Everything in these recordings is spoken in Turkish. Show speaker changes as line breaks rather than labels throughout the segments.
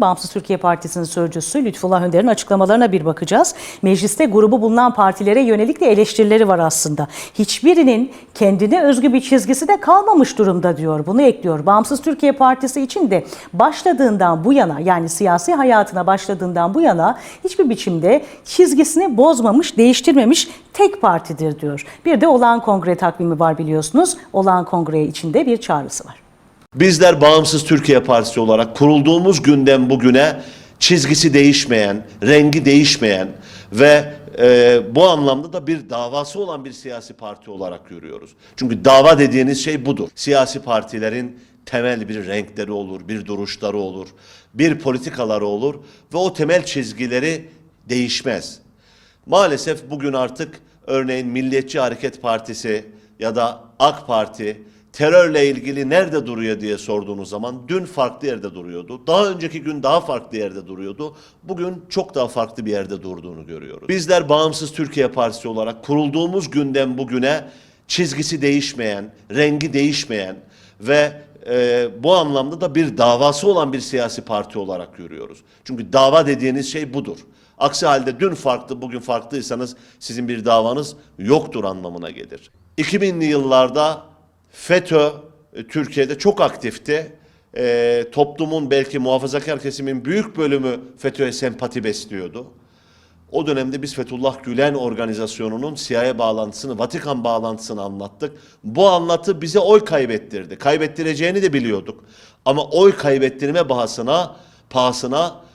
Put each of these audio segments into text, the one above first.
Bağımsız Türkiye Partisi'nin sözcüsü Lütfullah Önder'in açıklamalarına bir bakacağız. Mecliste grubu bulunan partilere yönelik de eleştirileri var aslında. Hiçbirinin kendine özgü bir çizgisi de kalmamış durumda diyor. Bunu ekliyor. Bağımsız Türkiye Partisi için de başladığından bu yana yani siyasi hayatına başladığından bu yana hiçbir biçimde çizgisini bozmamış, değiştirmemiş tek partidir diyor. Bir de olağan kongre takvimi var biliyorsunuz. Olağan kongre içinde bir çağrısı var.
Bizler Bağımsız Türkiye Partisi olarak kurulduğumuz günden bugüne çizgisi değişmeyen, rengi değişmeyen ve e, bu anlamda da bir davası olan bir siyasi parti olarak görüyoruz. Çünkü dava dediğiniz şey budur. Siyasi partilerin temel bir renkleri olur, bir duruşları olur, bir politikaları olur ve o temel çizgileri değişmez. Maalesef bugün artık örneğin Milliyetçi Hareket Partisi ya da AK Parti terörle ilgili nerede duruyor diye sorduğunuz zaman dün farklı yerde duruyordu. Daha önceki gün daha farklı yerde duruyordu. Bugün çok daha farklı bir yerde durduğunu görüyoruz. Bizler Bağımsız Türkiye Partisi olarak kurulduğumuz günden bugüne çizgisi değişmeyen, rengi değişmeyen ve e, bu anlamda da bir davası olan bir siyasi parti olarak görüyoruz. Çünkü dava dediğiniz şey budur. Aksi halde dün farklı, bugün farklıysanız sizin bir davanız yoktur anlamına gelir. 2000'li yıllarda FETÖ e, Türkiye'de çok aktifti. E, toplumun belki muhafazakar kesimin büyük bölümü FETÖ'ye sempati besliyordu. O dönemde biz Fethullah Gülen organizasyonunun CIA bağlantısını, Vatikan bağlantısını anlattık. Bu anlatı bize oy kaybettirdi. Kaybettireceğini de biliyorduk. Ama oy kaybettirme bahasına, pahasına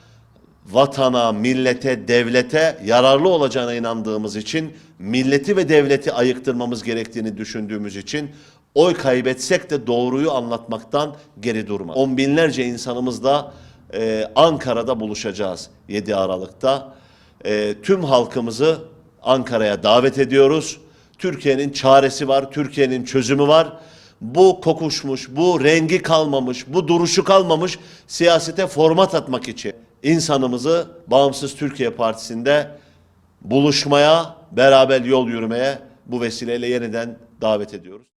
vatana, millete, devlete yararlı olacağına inandığımız için, milleti ve devleti ayıktırmamız gerektiğini düşündüğümüz için oy kaybetsek de doğruyu anlatmaktan geri durma. On binlerce insanımızla e, Ankara'da buluşacağız 7 Aralık'ta. E, tüm halkımızı Ankara'ya davet ediyoruz. Türkiye'nin çaresi var, Türkiye'nin çözümü var. Bu kokuşmuş, bu rengi kalmamış, bu duruşu kalmamış siyasete format atmak için insanımızı Bağımsız Türkiye Partisi'nde buluşmaya, beraber yol yürümeye bu vesileyle yeniden davet ediyoruz.